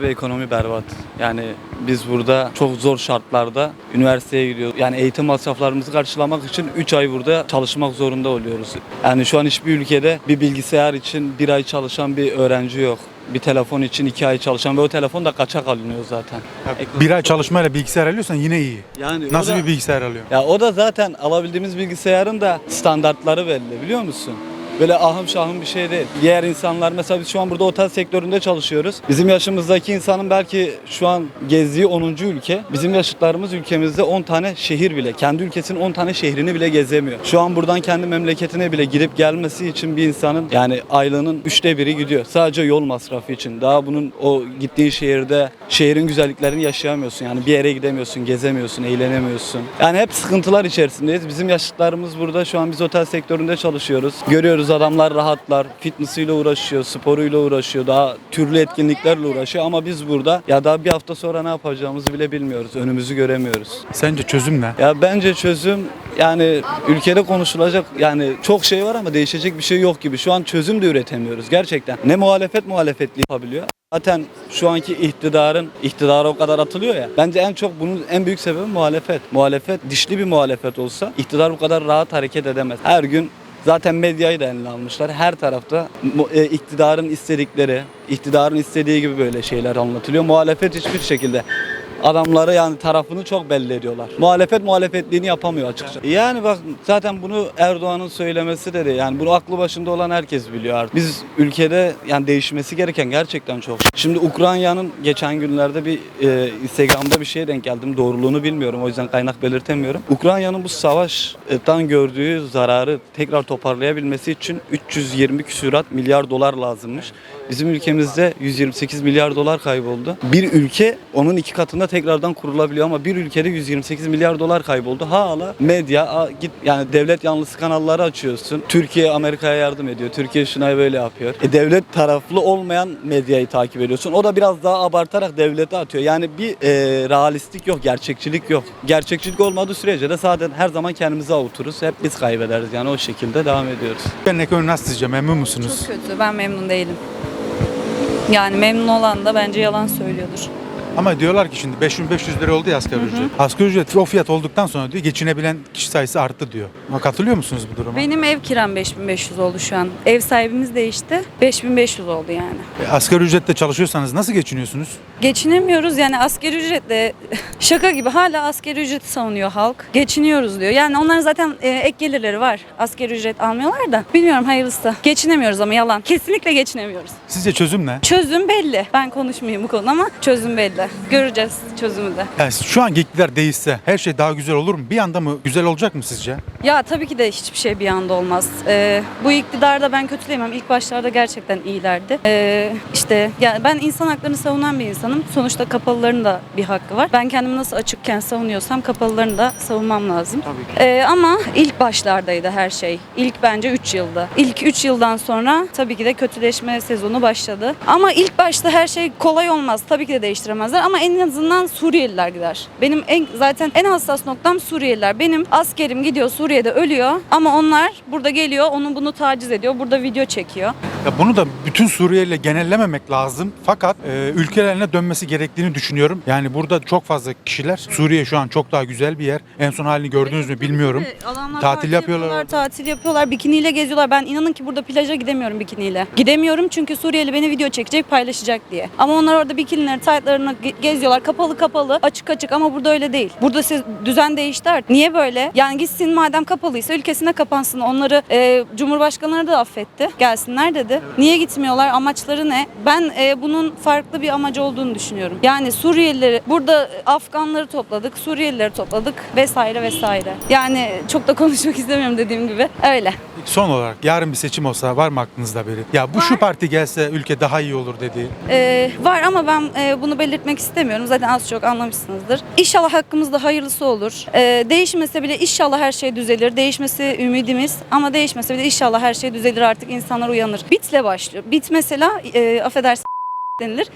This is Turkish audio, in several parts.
Abi ekonomi berbat. Yani biz burada çok zor şartlarda üniversiteye gidiyoruz. Yani eğitim masraflarımızı karşılamak için 3 ay burada çalışmak zorunda oluyoruz. Yani şu an hiçbir ülkede bir bilgisayar için bir ay çalışan bir öğrenci yok. Bir telefon için 2 ay çalışan ve o telefon da kaçak alınıyor zaten. Ekonomi Bir ay çalışmayla bilgisayar alıyorsan yine iyi. Yani Nasıl da- bir bilgisayar alıyorsun? Ya o da zaten alabildiğimiz bilgisayarın da standartları belli biliyor musun? Böyle ahım şahım bir şey değil. Diğer insanlar mesela biz şu an burada otel sektöründe çalışıyoruz. Bizim yaşımızdaki insanın belki şu an gezdiği 10. ülke. Bizim yaşıtlarımız ülkemizde 10 tane şehir bile, kendi ülkesinin 10 tane şehrini bile gezemiyor. Şu an buradan kendi memleketine bile gidip gelmesi için bir insanın yani aylığının üçte biri gidiyor. Sadece yol masrafı için. Daha bunun o gittiğin şehirde şehrin güzelliklerini yaşayamıyorsun. Yani bir yere gidemiyorsun, gezemiyorsun, eğlenemiyorsun. Yani hep sıkıntılar içerisindeyiz. Bizim yaşıtlarımız burada şu an biz otel sektöründe çalışıyoruz. Görüyoruz adamlar rahatlar, fitness'iyle uğraşıyor, sporuyla uğraşıyor, daha türlü etkinliklerle uğraşıyor ama biz burada ya daha bir hafta sonra ne yapacağımızı bile bilmiyoruz. Önümüzü göremiyoruz. Sence çözüm ne? Ya bence çözüm yani ülkede konuşulacak yani çok şey var ama değişecek bir şey yok gibi. Şu an çözüm de üretemiyoruz gerçekten. Ne muhalefet muhalefetliği yapabiliyor. Zaten şu anki iktidarın iktidara o kadar atılıyor ya. Bence en çok bunun en büyük sebebi muhalefet. Muhalefet dişli bir muhalefet olsa iktidar bu kadar rahat hareket edemez. Her gün Zaten medyayı da eline almışlar. Her tarafta e, iktidarın istedikleri, iktidarın istediği gibi böyle şeyler anlatılıyor. Muhalefet hiçbir şekilde adamları yani tarafını çok belli ediyorlar. Muhalefet muhalefetliğini yapamıyor açıkça. Yani bak zaten bunu Erdoğan'ın söylemesi de değil. Yani bunu aklı başında olan herkes biliyor artık. Biz ülkede yani değişmesi gereken gerçekten çok. Şimdi Ukrayna'nın geçen günlerde bir e, Instagram'da bir şeye denk geldim. Doğruluğunu bilmiyorum. O yüzden kaynak belirtemiyorum. Ukrayna'nın bu savaştan gördüğü zararı tekrar toparlayabilmesi için 320 küsurat milyar dolar lazımmış. Bizim ülkemizde 128 milyar dolar kayboldu. Bir ülke onun iki katında tekrardan kurulabiliyor ama bir ülkede 128 milyar dolar kayboldu. Hala medya git yani devlet yanlısı kanalları açıyorsun. Türkiye Amerika'ya yardım ediyor. Türkiye şuna böyle yapıyor. E, devlet taraflı olmayan medyayı takip ediyorsun. O da biraz daha abartarak devlete atıyor. Yani bir e, realistlik yok, gerçekçilik yok. Gerçekçilik olmadığı sürece de zaten her zaman kendimizi avuturuz. Hep biz kaybederiz. Yani o şekilde devam ediyoruz. Ben ekonomi nasıl sizce? Memnun musunuz? Çok kötü. Ben memnun değilim. Yani memnun olan da bence yalan söylüyordur. Ama diyorlar ki şimdi 5500 lira oldu ya asgari ücret. Asgari ücret o fiyat olduktan sonra diyor geçinebilen kişi sayısı arttı diyor. Ama katılıyor musunuz bu duruma? Benim ev kiram 5500 oldu şu an. Ev sahibimiz değişti. 5500 oldu yani. E, Asgari ücretle çalışıyorsanız nasıl geçiniyorsunuz? Geçinemiyoruz yani asgari ücretle şaka gibi hala asgari ücreti savunuyor halk. Geçiniyoruz diyor. Yani onların zaten e, ek gelirleri var. Asgari ücret almıyorlar da. Bilmiyorum hayırlısı. Geçinemiyoruz ama yalan. Kesinlikle geçinemiyoruz. Sizce çözüm ne? Çözüm belli. Ben konuşmayayım bu konuda ama çözüm belli. Göreceğiz çözümü de. Yani şu an iktidar değişse her şey daha güzel olur mu? Bir anda mı güzel olacak mı sizce? Ya tabii ki de hiçbir şey bir anda olmaz. Ee, bu iktidarda ben kötüleyemem. İlk başlarda gerçekten iyilerdi. Ee, işte ya ben insan haklarını savunan bir insanım. Sonuçta kapalıların da bir hakkı var. Ben kendimi nasıl açıkken savunuyorsam kapalıların da savunmam lazım. Tabii ki. Ee, ama ilk başlardaydı her şey. İlk bence 3 yıldı. İlk 3 yıldan sonra tabii ki de kötüleşme sezonu başladı. Ama ilk başta her şey kolay olmaz. Tabii ki de değiştiremezler ama en azından Suriyeliler gider. Benim en zaten en hassas noktam Suriyeliler. Benim askerim gidiyor Suriye'de ölüyor ama onlar burada geliyor onu bunu taciz ediyor. Burada video çekiyor. Ya bunu da bütün Suriyeli genellememek lazım. Fakat e, ülkelerine dönmesi gerektiğini düşünüyorum. Yani burada çok fazla kişiler. Suriye şu an çok daha güzel bir yer. En son halini gördünüz mü bilmiyorum. Adamlar Tatil yapıyorlar. Tatil yapıyorlar. Bikiniyle geziyorlar. Ben inanın ki burada plaja gidemiyorum bikiniyle. Gidemiyorum çünkü Suriyeli beni video çekecek, paylaşacak diye. Ama onlar orada bikinileri, taytlarını geziyorlar. Kapalı kapalı, açık açık ama burada öyle değil. Burada siz düzen değişti artık. Niye böyle? Yani gitsin madem kapalıysa ülkesine kapansın. Onları e, Cumhurbaşkanları da affetti. Gelsinler dedi. Niye gitmiyorlar? Amaçları ne? Ben e, bunun farklı bir amacı olduğunu düşünüyorum. Yani Suriyelileri burada Afganları topladık, Suriyelileri topladık vesaire vesaire. Yani çok da konuşmak istemiyorum dediğim gibi. Öyle. Son olarak yarın bir seçim olsa var mı aklınızda biri? Ya bu şu Var. parti gelse ülke daha iyi olur dediği. Ee, var ama ben e, bunu belirtmek istemiyorum. Zaten az çok anlamışsınızdır. İnşallah hakkımızda hayırlısı olur. Ee, değişmese bile inşallah her şey düzelir. Değişmesi ümidimiz ama değişmese bile inşallah her şey düzelir artık insanlar uyanır. Bitle başlıyor. Bit mesela e, affedersin denilir.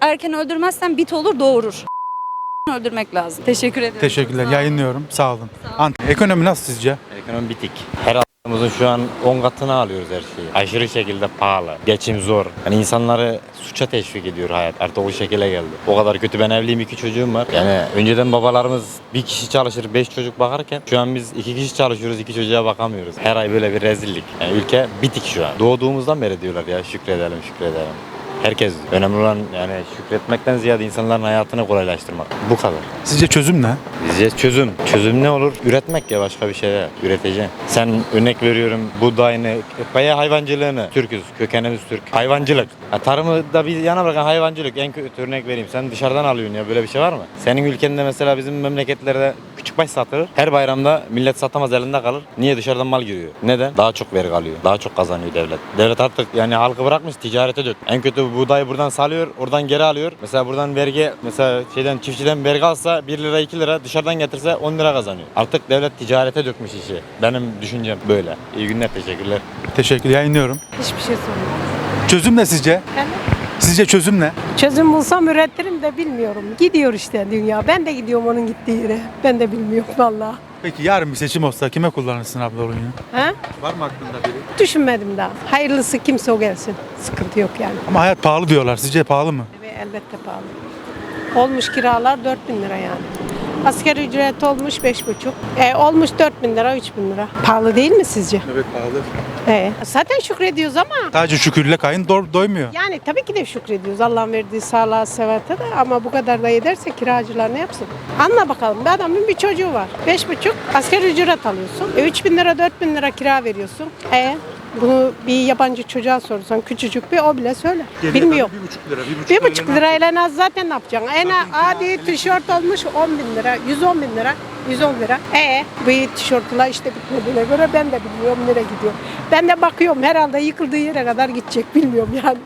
Erken öldürmezsen bit olur doğurur. Öldürmek lazım. Teşekkür ederim. Teşekkürler. Yayınlıyorum. Sağ olun. Ant- Ekonomi nasıl sizce? Ekonomi bitik. Her Hayatımızın şu an 10 katını alıyoruz her şeyi. Aşırı şekilde pahalı. Geçim zor. Yani insanları suça teşvik ediyor hayat. Artık o şekilde geldi. O kadar kötü. Ben evliyim iki çocuğum var. Yani önceden babalarımız bir kişi çalışır beş çocuk bakarken şu an biz iki kişi çalışıyoruz iki çocuğa bakamıyoruz. Her ay böyle bir rezillik. Yani ülke bitik şu an. Doğduğumuzdan beri diyorlar ya şükredelim şükredelim. Herkes önemli olan yani şükretmekten ziyade insanların hayatını kolaylaştırmak. Bu kadar. Sizce çözüm ne? Bizce çözüm. Çözüm ne olur? Üretmek ya başka bir şey değil. Üreteceksin. Sen örnek veriyorum buğdayını, veya hayvancılığını. Türküz, kökenimiz Türk. Hayvancılık. Ha, tarımı da bir yana bırakan hayvancılık. En kötü örnek vereyim. Sen dışarıdan alıyorsun ya böyle bir şey var mı? Senin ülkende mesela bizim memleketlerde küçük baş satılır. Her bayramda millet satamaz elinde kalır. Niye dışarıdan mal giriyor? Neden? Daha çok vergi alıyor. Daha çok kazanıyor devlet. Devlet artık yani halkı bırakmış ticarete dök. En kötü buğdayı buradan salıyor, oradan geri alıyor. Mesela buradan vergi, mesela şeyden çiftçiden vergi alsa 1 lira 2 lira dışarıdan getirse 10 lira kazanıyor. Artık devlet ticarete dökmüş işi. Benim düşüncem böyle. İyi günler, teşekkürler. Teşekkür yayınlıyorum. Hiçbir şey sormuyorum. Çözüm ne sizce? Sizce çözüm ne? Çözüm bulsam üretirim de bilmiyorum. Gidiyor işte dünya. Ben de gidiyorum onun gittiği yere. Ben de bilmiyorum vallahi. Peki yarın bir seçim olsa kime kullanırsın abla oyunu? He? Var mı aklında biri? Düşünmedim daha. Hayırlısı kimse o gelsin. Sıkıntı yok yani. Ama hayat pahalı diyorlar. Sizce pahalı mı? Ve elbette pahalı. Olmuş kiralar 4000 lira yani. Asgari ücret olmuş 5,5. E, olmuş 4000 lira, 3000 lira. Pahalı değil mi sizce? Evet pahalı. E, zaten şükrediyoruz ama Sadece şükürle kayın do- doymuyor. yani tabii ki de şükrediyoruz. Allah'ın verdiği sağlığa, sevete de ama bu kadar da yederse kiracılar ne yapsın? Anla bakalım. Bir adamın bir çocuğu var. Beş buçuk asgari ücret alıyorsun. E, 3 bin lira, 4 bin lira kira veriyorsun. E bunu bir yabancı çocuğa sorsan küçücük bir o bile söyler. Bilmiyorum. Bir buçuk lira. Bir buçuk, Bir buçuk lirayla en az zaten ne yapacaksın? En adi tişört olmuş 10 bin lira, 110 bin lira, 110 lira. E bu tişörtler işte bitmediğine göre ben de bilmiyorum nereye gidiyor. Ben de bakıyorum herhalde yıkıldığı yere kadar gidecek bilmiyorum yani.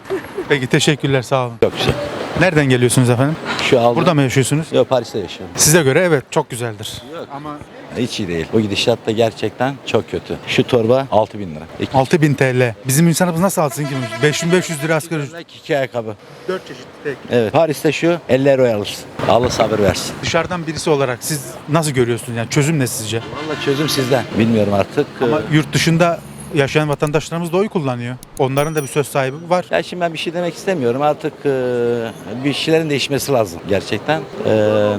Peki teşekkürler sağ olun. Çok güzel. Nereden geliyorsunuz efendim? Şu aldım. Burada mı yaşıyorsunuz? Yok Paris'te yaşıyorum. Size göre evet çok güzeldir. Ama Hiç iyi değil. O gidişat da gerçekten çok kötü. Şu torba 6000 lira. İki, 6000 TL. Bizim insanımız nasıl alsın ki? 5500 lira asgari ücret. iki, ayakkabı. 4 çeşit tek. Evet. Paris'te şu 50 euroya alırsın. Allah sabır versin. Dışarıdan birisi olarak siz nasıl görüyorsunuz? Yani çözüm ne sizce? Vallahi çözüm sizden. Bilmiyorum artık. Ama Ee, yurt dışında yaşayan vatandaşlarımız da oy kullanıyor. Onların da bir söz sahibi var. Ya şimdi ben bir şey demek istemiyorum. Artık e, bir şeylerin değişmesi lazım gerçekten. E,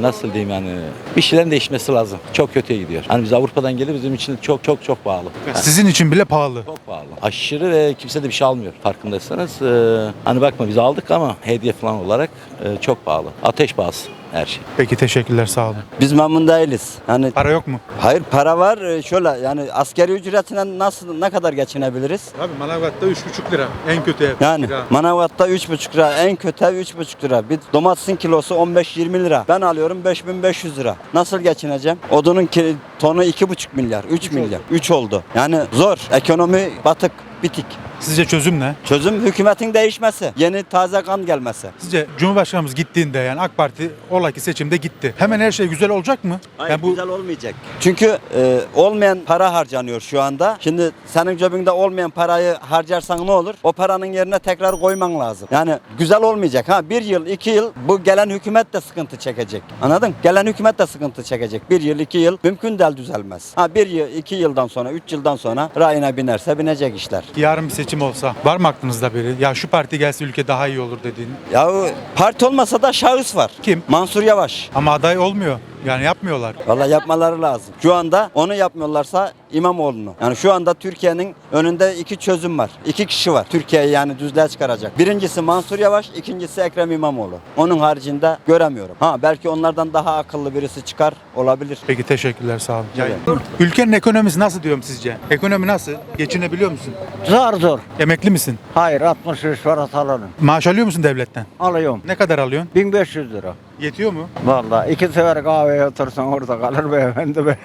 nasıl diyeyim yani? Bir şeylerin değişmesi lazım. Çok kötüye gidiyor. Hani biz Avrupa'dan gelip bizim için çok çok çok pahalı. Yani Sizin için bile pahalı. çok pahalı. Aşırı ve kimse de bir şey almıyor farkındaysanız. E, hani bakma biz aldık ama hediye falan olarak e, çok pahalı. Ateş pahası her şey. Peki teşekkürler sağ olun. Biz memnun değiliz. Yani Para yok mu? hayır para var Ee, şöyle yani askeri ücretine nasıl ne kadar geçinebiliriz? Abi Manavgat'ta 3,5 lira en kötü ev. Yani Manavgat'ta 3,5 lira, en kötü ev 3,5 lira. Bir domatesin kilosu 15-20 lira. Ben alıyorum 5500 lira. Nasıl geçineceğim? Odunun ki, tonu 2,5 milyar, 3 milyar. 3 oldu. Yani zor. Ekonomi batık, bitik. Sizce çözüm ne? Çözüm hükümetin değişmesi. Yeni taze kan gelmesi. Sizce Cumhurbaşkanımız gittiğinde yani AK Parti ola ki seçimde gitti. Hemen her şey güzel olacak mı? Hayır yani bu güzel olmayacak. Çünkü e, olmayan para harcanıyor şu anda. Şimdi senin cebinde olmayan parayı harcarsan ne olur? O paranın yerine tekrar koyman lazım. Yani güzel olmayacak. Ha bir yıl, iki yıl bu gelen hükümet de sıkıntı çekecek. Anladın? Gelen hükümet de sıkıntı çekecek. Bir yıl, iki yıl mümkün değil düzelmez. Ha bir yıl, iki yıldan sonra, üç yıldan sonra rayına binerse binecek işler. Yarın bir seçim olsa var mı aklınızda biri? Ya şu parti gelse ülke daha iyi olur dediğin. Ya parti olmasa da şahıs var. Kim? Mansur Yavaş. Ama aday olmuyor. Yani yapmıyorlar. Vallahi yapmaları lazım. Şu anda onu yapmıyorlarsa İmamoğlu'nu. Yani şu anda Türkiye'nin önünde iki çözüm var. İki kişi var. Türkiye'yi yani düzlüğe çıkaracak. Birincisi Mansur Yavaş, ikincisi Ekrem İmamoğlu. Onun haricinde göremiyorum. Ha belki onlardan daha akıllı birisi çıkar olabilir. Peki teşekkürler sağ olun. Evet. Ülkenin ekonomisi nasıl diyorum sizce? Ekonomi nasıl? Geçinebiliyor musun? Zor zor. Emekli misin? Hayır 63 para alalım. Maaş alıyor musun devletten? Alıyorum. Ne kadar alıyorsun? 1500 lira. Yetiyor mu? Vallahi iki sefer kahveye otursan orada kalır beyefendi be.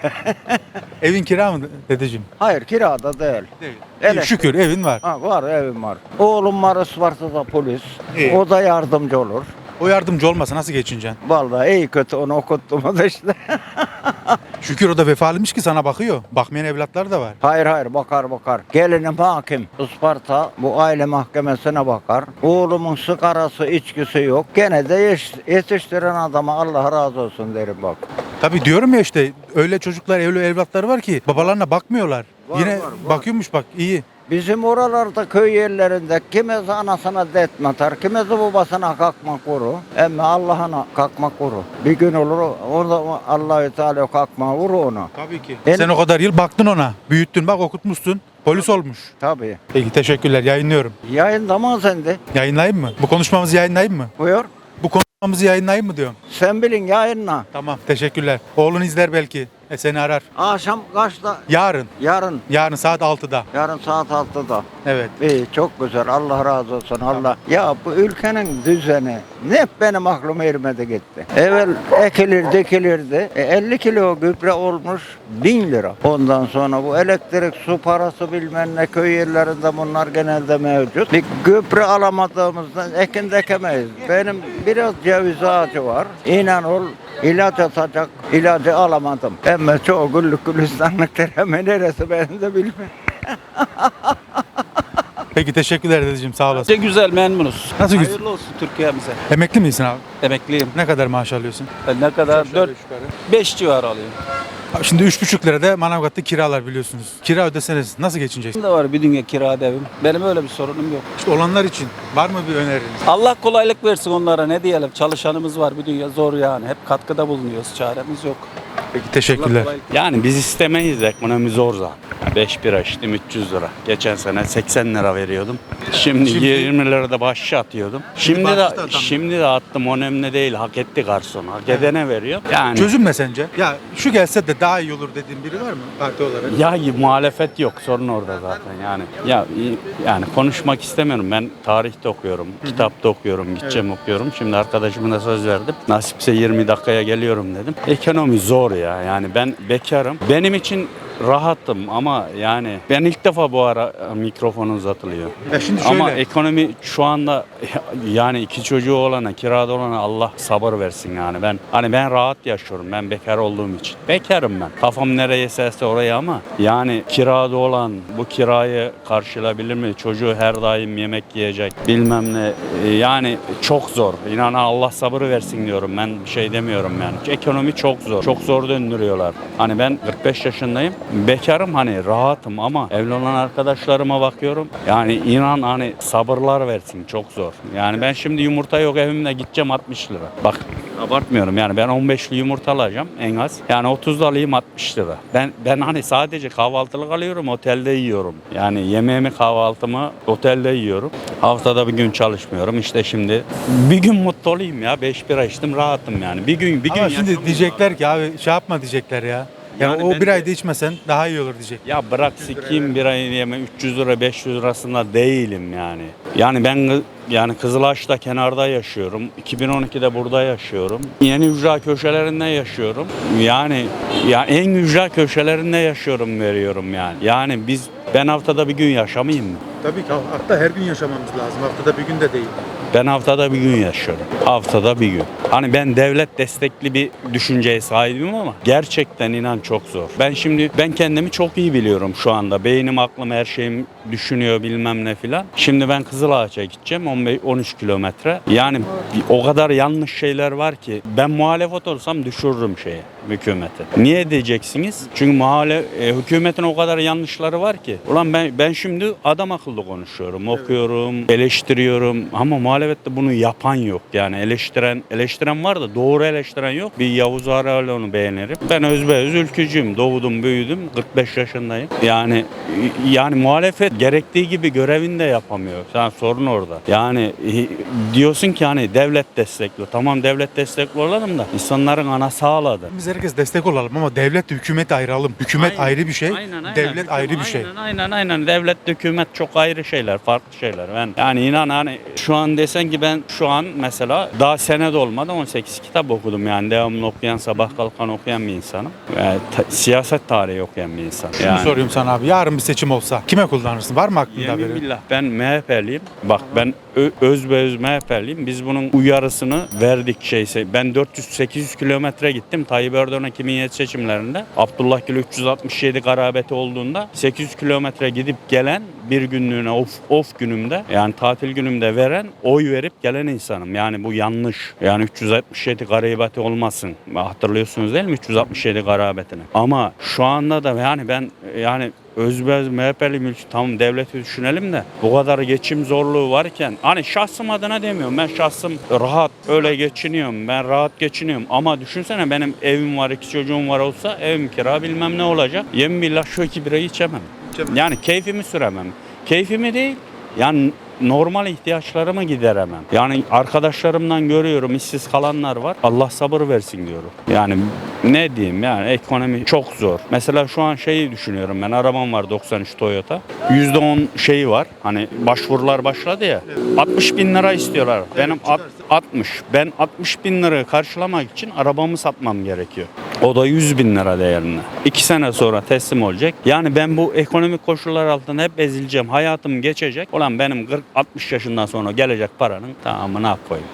Evin kira mı dedeciğim? Hayır kirada değil. Değil. Evet. Şükür evin var. Ha, var evim var. Oğlum var Isparta'da polis. İyi. O da yardımcı olur. O yardımcı olmasa nasıl geçineceksin? Vallahi iyi kötü onu okuttum da işte. Şükür o da vefalıymış ki sana bakıyor. Bakmayan evlatlar da var. hayır hayır bakar bakar. Gelinim hakim. Isparta bu aile mahkemesine bakar. Oğlumun sigarası içkisi yok. Gene de yetiş- yetiştiren adama Allah razı olsun derim bak. Tabii diyorum ya işte öyle çocuklar, öyle evlatları var ki babalarına bakmıyorlar. Var, Yine var, var. bakıyormuş bak iyi. Bizim oralarda köy yerlerinde kimisi anasına det matar, kimisi babasına kalkma kuru. Ama Allah'ına kalkma kuru. Bir gün olur orada Allahü Teala kalkma vur onu. Tabii ki. En- Sen o kadar yıl baktın ona. Büyüttün bak okutmuşsun. Polis olmuş. Tabii. Peki teşekkürler yayınlıyorum. Yayında mı sende? Yayınlayayım mı? Bu konuşmamızı yayınlayayım mı? Buyur. Bu konuşmamızı yayınlayayım mı diyorum. Sen bilin yayınla. Tamam teşekkürler. Oğlun izler belki. E seni arar. Akşam kaçta? Yarın. Yarın. Yarın saat 6'da. Yarın saat 6'da. Evet. İyi çok güzel. Allah razı olsun. Allah. Ya bu ülkenin düzeni ne benim aklıma ermedi gitti. Evvel ekilir dikilirdi. E, 50 kilo gübre olmuş 1000 lira. Ondan sonra bu elektrik, su parası bilmem ne köy yerlerinde bunlar genelde mevcut. Bir gübre alamadığımızdan ekin de ekemeyiz. Benim biraz ceviz ağacı var. İnan ol ilaç atacak ilacı alamadım. Ama çok güllük gülistanlıktır. Hemen neresi ben de bilmem. Peki teşekkürler dedeciğim sağ olasın. Ne güzel memnunuz. Nasıl güzel? Hayırlı olsun Türkiye'mize. Emekli misin abi? Emekliyim. Ne kadar maaş alıyorsun? Ne kadar? 4 5 civarı alıyorum. Abi Şimdi 3,5 lirada Manavgat'ta kiralar biliyorsunuz. Kira ödeseniz nasıl geçineceksiniz? Şimdi var bir dünya kira evim. Benim öyle bir sorunum yok. İşte olanlar için var mı bir öneriniz? Allah kolaylık versin onlara ne diyelim. Çalışanımız var bir dünya zor yani. Hep katkıda bulunuyoruz. Çaremiz yok. Peki teşekkürler. Yani biz istemeyiz ekonomi zor zaten. 5 bira içtim 300 lira. Geçen sene 80 lira veriyordum. Şimdi, Şimdi- 20 lira da bahşiş atıyordum. Şimdi de şimdi de attım önemli değil. Hak etti garson. Hak edene veriyor. Yani Çözüm ne sence? Ya şu gelse de daha iyi olur dediğin biri var mı parti olarak? ya muhalefet yok. Sorun orada zaten yani. Ya yani konuşmak istemiyorum. Ben tarihte okuyorum, kitapta okuyorum, gideceğim okuyorum. Şimdi arkadaşıma da söz verdim. Nasipse 20 dakikaya geliyorum dedim. Ekonomi zor ya. Yani ben bekarım. Benim için rahatım ama yani ben ilk defa bu ara mikrofon uzatılıyor. Ya şimdi şöyle. Ama ekonomi şu anda yani iki çocuğu olana, kirada olana Allah sabır versin yani. Ben hani ben rahat yaşıyorum. Ben bekar olduğum için. Bekarım ben. Kafam nereye eserse oraya ama yani kirada olan bu kirayı karşılayabilir mi? Çocuğu her daim yemek yiyecek bilmem ne. E, Yani çok zor. İnan Allah sabır versin diyorum. Ben bir şey demiyorum yani. Ekonomi çok zor. Çok zor döndürüyorlar. Hani ben 45 yaşındayım. Bekarım hani rahatım ama evli olan arkadaşlarıma bakıyorum. Yani inan hani sabırlar versin çok zor. Yani ben şimdi yumurta yok evimde gideceğim 60 lira. Bak abartmıyorum yani ben 15'li yumurta alacağım en az. Yani 30 alayım 60 lira. Ben ben hani sadece kahvaltılık alıyorum otelde yiyorum. Yani yemeğimi kahvaltımı otelde yiyorum. Haftada bir gün çalışmıyorum. İşte şimdi bir gün mutlu olayım ya. 5 bira içtim rahatım yani. Bir gün bir gün Ama şimdi yaşamım diyecekler ki abi şey yapma diyecekler ya. Yani, o ben bir de- ayda içmesen daha iyi olur diyecek. Ya bırak sikeyim bir ay yeme 300 lira 500 lirasında değilim yani. Yani ben kı- yani Kızılaş'ta kenarda yaşıyorum. 2012'de burada yaşıyorum. Yeni ücra köşelerinde yaşıyorum. Yani ya en ücra köşelerinde yaşıyorum veriyorum yani. Yani biz ben haftada bir gün yaşamayayım mı? Tabii ki hatta her gün yaşamamız lazım. Haftada bir gün de değil. Ben haftada bir gün yaşıyorum. Haftada bir gün. Hani ben devlet destekli bir düşünceye sahibim ama gerçekten inan çok zor. Ben şimdi ben kendimi çok iyi biliyorum şu anda. Beynim, aklım, her şeyim düşünüyor bilmem ne filan. Şimdi ben Kızılağaç'a gideceğim 15 13 kilometre. Yani o kadar yanlış şeyler var ki ben muhalefet olsam düşürürüm şeye hükümeti. Niye diyeceksiniz? Çünkü muhale e, hükümetin o kadar yanlışları var ki. Ulan ben ben şimdi adam akıllı konuşuyorum, okuyorum, eleştiriyorum ama muhalefette bunu yapan yok. Yani eleştiren eleştiren var da doğru eleştiren yok. Bir Yavuz Aral'ı onu beğenirim. Ben özbeöz ülkücüyüm. Doğdum, büyüdüm. 45 yaşındayım. Yani yani muhalefet gerektiği gibi görevini de yapamıyor. Yani sorun orada. Yani diyorsun ki hani devlet destekli. Tamam devlet destekli olalım da insanların anası ağladı. Biz herkes destek olalım ama devlet hükümet ayıralım. Hükümet Aynen. ayrı bir şey, Aynen, aynen. devlet ayrı bir şey. Aynen aynen aynen. Devlet hükümet çok ayrı şeyler, farklı şeyler. Ben yani inan hani şu an desen ki ben şu an mesela daha sene de olmadı 18 kitap okudum yani devamlı okuyan, sabah kalkan okuyan bir insanım. Ve ta- siyaset tarihi okuyan bir insan. Şunu Yani. soruyorum sana abi. Yarın bir seçim olsa kime kullanırsın? Var mı aklında Yemin biri? billah ben MHP'liyim. Bak ben öz be öz MHP'liyim. Biz bunun uyarısını verdik şeyse. Ben 400-800 kilometre gittim. Tayyip Erdoğan 2007 seçimlerinde. Abdullah Gül 367 garabeti olduğunda 800 kilometre gidip gelen bir günlüğüne of, of günümde yani tatil günümde veren oy verip gelen insanım. Yani bu yanlış. Yani 367 garabeti olmasın. Hatırlıyorsunuz değil mi 367 garabetini? Ama şu anda da yani ben yani özbez MHP'li mülk tamam devleti düşünelim de bu kadar geçim zorluğu varken hani şahsım adına demiyorum ben şahsım rahat öyle geçiniyorum ben rahat geçiniyorum. Ama düşünsene benim evim var iki çocuğum var olsa evim kira bilmem ne olacak. Yemin billah şu iki birayı içemem. Yani keyfimi süremem. Keyfimi değil yani normal ihtiyaçlarımı gideremem. Yani arkadaşlarımdan görüyorum işsiz kalanlar var. Allah sabır versin diyorum. Yani ne diyeyim yani ekonomi çok zor. Mesela şu an şeyi düşünüyorum ben arabam var 93 Toyota. %10 şeyi var. Hani başvurular başladı ya. 60 bin lira istiyorlar. Benim at- 60. Ben 60 bin lirayı karşılamak için arabamı satmam gerekiyor. O da 100 bin lira değerinde. 2 sene sonra teslim olacak. Yani ben bu ekonomik koşullar altında hep ezileceğim. Hayatım geçecek. Ulan benim 40-60 yaşından sonra gelecek paranın tamamını koyayım.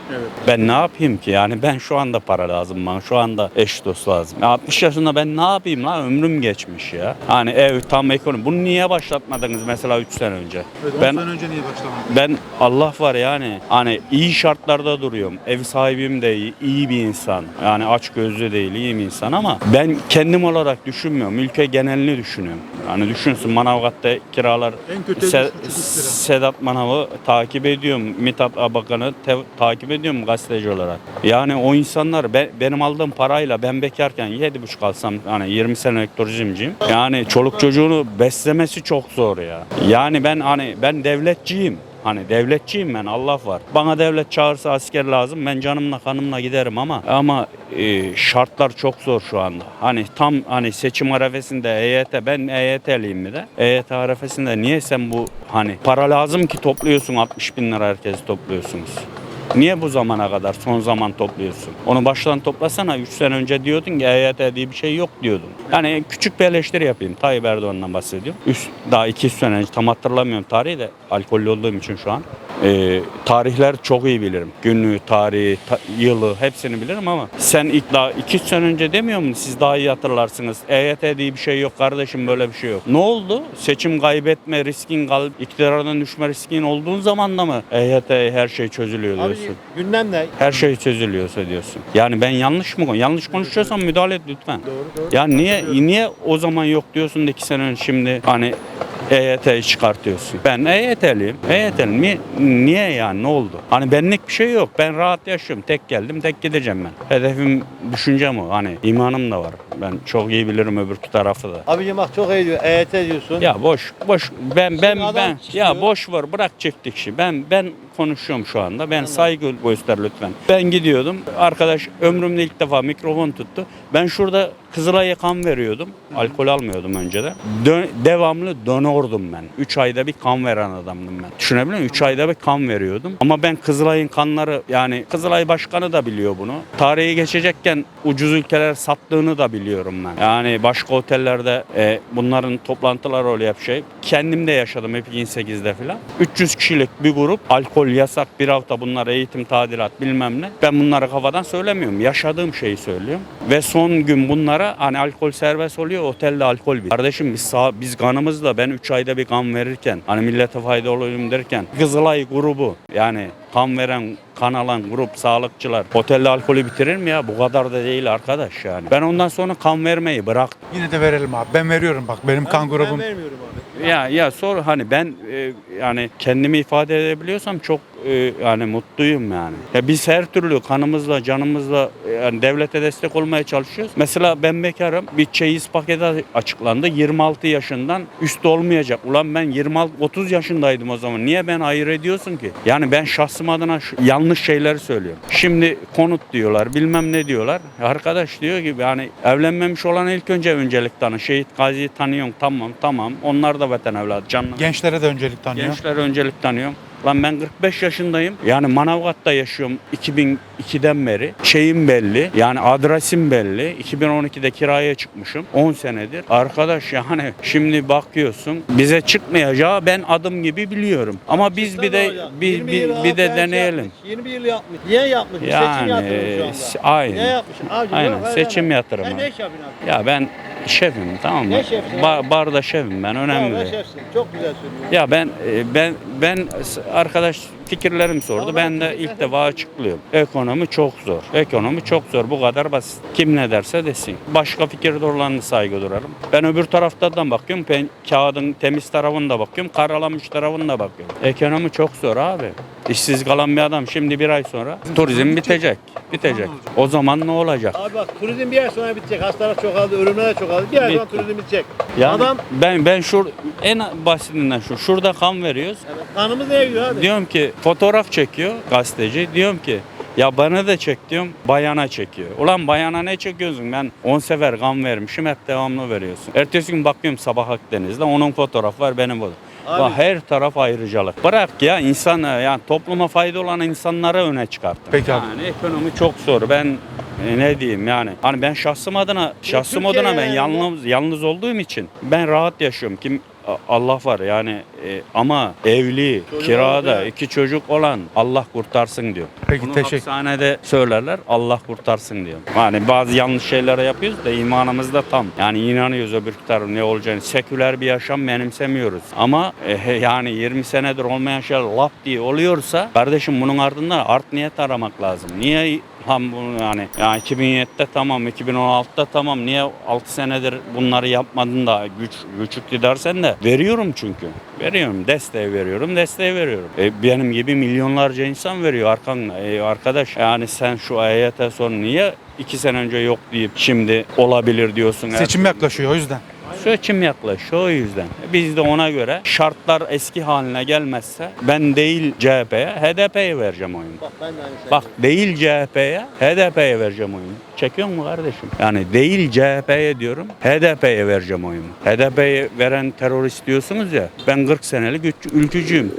Ben ne yapayım ki? Yani ben şu anda para lazım bana. Şu anda eş dost lazım. Ya 60 yaşında ben ne yapayım lan? Ömrüm geçmiş ya. Hani ev tam ekonomi. Bunu niye başlatmadınız mesela 3 sene önce? ben önce niye başlamadın? ben Allah var yani hani iyi şartlarda duruyorum. Ev sahibim de iyi, iyi bir insan. Yani aç gözlü değil, iyi bir insan ama ben kendim olarak düşünmüyorum. Ülke genelini düşünüyorum. Yani düşünsün Manavgat'ta kiralar En kötü Se- evde 8 lira. Sedat Manav'ı takip ediyorum. Mithat Abakan'ı te- takip ediyorum gazeteci olarak. Yani o insanlar be- benim aldığım parayla ben bekarken 7,5 alsam hani 20 senelik turizmciyim. Yani çoluk çocuğunu beslemesi çok zor ya. Yani ben hani ben devletçiyim. Hani devletçiyim ben Allah var. Bana devlet çağırsa asker lazım ben canımla kanımla giderim ama ama e, şartlar çok zor şu anda. Hani tam hani seçim arefesinde EYT ben EYT'liyim mi de EYT arefesinde niye sen bu hani para lazım ki topluyorsun 60 bin lira herkesi topluyorsunuz. Niye bu zamana kadar son zaman topluyorsun? Onu baştan toplasana 3 sene önce diyordun ki EYT diye bir şey yok diyordun. Yani küçük bir eleştiri yapayım. Tayyip Erdoğan'dan bahsediyorum. Üst, daha 2 sene önce tam hatırlamıyorum tarihi de alkollü olduğum için şu an. Ee, tarihler çok iyi bilirim. Günlüğü, tarihi, ta- yılı hepsini bilirim ama sen ilk daha 2 sene önce demiyor musun? Siz daha iyi hatırlarsınız. EYT diye bir şey yok kardeşim böyle bir şey yok. Ne oldu? Seçim kaybetme riskin, iktidardan düşme riskin olduğun zaman da mı EYT her şey çözülüyor diyorsun? Gündem ne? Her şey çözülüyorsa diyorsun. Yani ben yanlış mı yanlış konuşuyorsam müdahale et lütfen. Ya niye niye o zaman yok diyorsun da iki sene önce şimdi hani EYT'yi çıkartıyorsun. Ben EYT'liyim. EYT'liyim. Niye, niye yani ne oldu? Hani benlik bir şey yok. Ben rahat yaşıyorum. Tek geldim tek gideceğim ben. Hedefim düşüncem o. Hani imanım da var. Ben çok iyi bilirim öbürkü tarafı da. Abicim bak çok iyi diyor. EYT diyorsun. Ya boş boş ben ben adam ben ya boş ver bırak çiftlik işi. Ben ben konuşuyorum şu anda. Ben saygı göster lütfen. Ben gidiyordum. Arkadaş ömrümde ilk defa mikrofon tuttu. Ben şurada Kızılay'a kan veriyordum. Alkol almıyordum önceden. Dö- devamlı donordum ben. 3 ayda bir kan veren adamdım ben. Düşünebiliyor musun? 3 ayda bir kan veriyordum. Ama ben Kızılay'ın kanları yani Kızılay Başkanı da biliyor bunu. Tarihi geçecekken ucuz ülkeler sattığını da biliyorum ben. Yani başka otellerde e, bunların toplantıları oluyor hep şey. Kendim de yaşadım hep 2008'de falan. 300 kişilik bir grup alkol yasak bir hafta bunlar eğitim tadilat bilmem ne. Ben bunları kafadan söylemiyorum. Yaşadığım şeyi söylüyorum. Ve son gün bunlara hani alkol serbest oluyor otelde alkol bir. Kardeşim biz sağ, biz kanımızla ben 3 ayda bir kan verirken hani millete fayda olayım derken Kızılay grubu yani kan veren kan alan grup sağlıkçılar otelde alkolü bitirir mi ya? Bu kadar da değil arkadaş yani. Ben ondan sonra kan vermeyi bıraktım. Yine de verelim abi. Ben veriyorum bak. Benim kan Ben grubum. vermiyorum abi. Ya ya sor hani ben e, yani kendimi ifade edebiliyorsam çok e, yani mutluyum yani. Ya biz her türlü kanımızla canımızla yani devlete destek olmaya çalışıyoruz. Mesela ben bekarım. Bir çeyiz paketi açıklandı. 26 yaşından üst olmayacak. Ulan ben 26 30 yaşındaydım o zaman. Niye ben hayır ediyorsun ki? Yani ben şahsım adına şu- yanlış şeyleri söylüyorum. Şimdi konut diyorlar, bilmem ne diyorlar. Arkadaş diyor ki yani evlenmemiş olan ilk önce öncelik tanı. Şehit Gazi'yi tanıyorsun tamam tamam. Onlar da vatan evladı canlı. Gençlere de öncelik tanıyor. Gençler öncelik tanıyorum. Lan ben 45 yaşındayım. Yani Manavgat'ta yaşıyorum 2002'den beri. Şeyim belli. Yani adresim belli. 2012'de kiraya çıkmışım. 10 senedir. Arkadaş yani şimdi bakıyorsun bize çıkmayacağı ben adım gibi biliyorum. Ama biz bir de bir, bir, bir de deneyelim. 20 yıl yapmış. Niye yapmış? Seçim Yani yatırımı şu anda. aynen. Niye yapmış? Avcı Aynen, seçim yatırımı. Sen ne iş yapıyorsun abi? Ya ben şefim tamam mı? Ne şefsin Ba- barda şefim ben önemli Tamam, değil. şefsin. Çok güzel söylüyorsun. Ya ben e, ben ben arkadaş fikirlerim sordu. Ben de ilk defa açıklıyorum. Ekonomi çok zor. Ekonomi çok zor. Bu kadar basit. Kim ne derse desin. Başka fikirde olanına saygı durarım. Ben öbür taraftan bakıyorum. Ben kağıdın temiz tarafına da bakıyorum. Karalamış tarafına da bakıyorum. Ekonomi çok zor abi. İşsiz kalan bir adam şimdi bir ay sonra turizm bitecek. Bitecek. O zaman ne olacak? Abi bak turizm bir ay sonra bitecek. Hastalık çoğaldı, ölümler de çoğaldı. Bir ay sonra Bitti. turizm bitecek. Yani Adam ben ben şur en basitinden şu şurada kan veriyoruz. kanımız neye gidiyor abi? Diyorum ki fotoğraf çekiyor gazeteci. Diyorum ki ya bana da çek diyorum. Bayana çekiyor. Ulan bayana ne çekiyorsun? Ben 10 sefer kan vermişim. Hep devamlı veriyorsun. Ertesi gün bakıyorum sabah Akdeniz'de. Onun fotoğrafı var benim fotoğrafım. Abi- Bak her taraf ayrıcalık. Bırak ya insan yani topluma fayda olan insanları öne çıkart. Peki abi. Yani ekonomi çok zor. Ben e, ne diyeyim yani hani ben şahsım adına şahsım Türkiye adına ben yalnız yalnız olduğum için ben rahat yaşıyorum. Kim Allah var yani e, ama evli, Çocuğu kirada, iki çocuk olan Allah kurtarsın diyor. Peki, Bunu teşekkür- hapishanede söylerler Allah kurtarsın diyor. Yani bazı yanlış şeyler yapıyoruz da imanımız da tam. Yani inanıyoruz öbür tarafın ne olacağını. Seküler bir yaşam benimsemiyoruz. Ama e, yani 20 senedir olmayan şey laf diye oluyorsa kardeşim bunun ardından art niyet aramak lazım. Niye Ham bunu yani, yani 2007'de tamam 2016'da tamam niye 6 senedir bunları yapmadın da güç güç iktidarsen de veriyorum çünkü. Veriyorum desteği veriyorum desteği veriyorum. E, benim gibi milyonlarca insan veriyor arkanla. E, arkadaş yani sen şu EYT sonra niye 2 sene önce yok deyip şimdi olabilir diyorsun. Seçim yaklaşıyor o yüzden. Seçim yaklaşıyor o yüzden. Biz de ona göre şartlar eski haline gelmezse ben değil CHP'ye HDP'ye vereceğim oyunu. Bak ben de aynı şey. Bak değil CHP'ye HDP'ye vereceğim oyunu. Çekiyor mu kardeşim? Yani değil CHP'ye diyorum HDP'ye vereceğim oyunu. HDP'ye veren terörist diyorsunuz ya ben 40 senelik ülkücüyüm.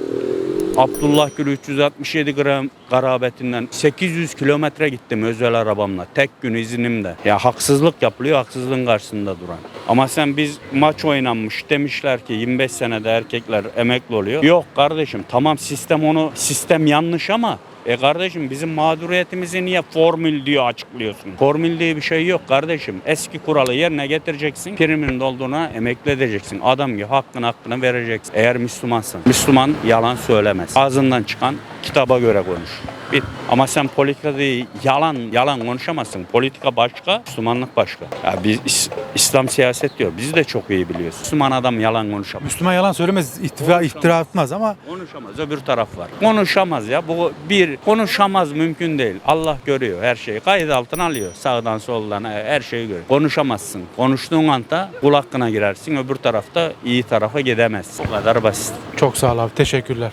Abdullah Gül 367 gram garabetinden 800 kilometre gittim özel arabamla. Tek gün iznimde. Ya haksızlık yapılıyor haksızlığın karşısında duran. Ama sen biz maç oynanmış demişler ki 25 senede erkekler emekli oluyor. Yok kardeşim tamam sistem onu sistem yanlış ama e kardeşim bizim mağduriyetimizi niye formül diye açıklıyorsun? Formül diye bir şey yok kardeşim. Eski kuralı yerine getireceksin. Primin dolduğuna emekli edeceksin. Adam gibi hakkını hakkını vereceksin. Eğer Müslümansın. Müslüman yalan söylemez. Ağzından çıkan kitaba göre konuş. Bit. Ama sen politikada yalan yalan konuşamazsın. Politika başka, Müslümanlık başka. Ya biz İs- İslam siyaset diyor. Biz de çok iyi biliyoruz. Müslüman adam yalan konuşamaz. Müslüman yalan söylemez, iftira, iftira atmaz ama Konuşamaz. Öbür taraf var. Konuşamaz ya. Bu bir konuşamaz mümkün değil. Allah görüyor her şeyi. Kayıt altına alıyor. Sağdan soldan her şeyi görüyor. Konuşamazsın. Konuştuğun anda kul hakkına girersin. Öbür tarafta iyi tarafa gidemezsin. Bu kadar basit. çok sağ ol abi. Teşekkürler.